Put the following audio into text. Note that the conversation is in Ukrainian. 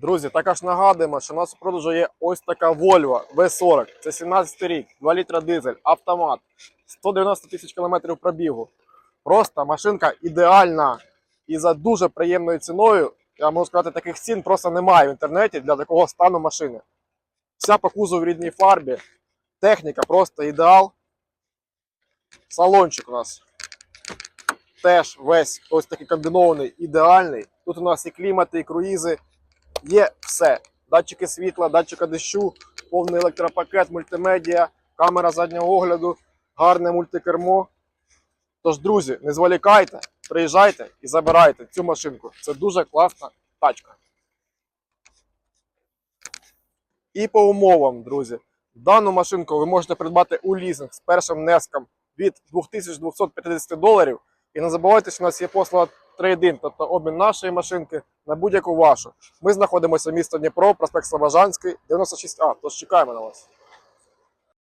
Друзі, також нагадуємо, що у нас у продажу є ось така Volvo V40. Це 17 рік, 2 літра дизель, автомат, 190 тисяч кілометрів пробігу. Просто машинка ідеальна і за дуже приємною ціною. Я можу сказати, таких цін просто немає в інтернеті для такого стану машини. Вся по кузову в рідній фарбі. Техніка просто ідеал. Салончик у нас теж весь ось такий комбінований, ідеальний. Тут у нас і клімати, і круїзи. Є все. Датчики світла, датчика дощу, повний електропакет, мультимедіа, камера заднього огляду, гарне мультикермо. Тож, друзі, не зволікайте, приїжджайте і забирайте цю машинку. Це дуже класна тачка. І по умовам, друзі, дану машинку ви можете придбати у лізинг з першим внеском від 2250 доларів. І не забувайте, що у нас є послуга трейдин, тобто обмін нашої машинки на будь-яку вашу. Ми знаходимося місто Дніпро, проспект Слобожанський, 96А. Тож чекаємо на вас.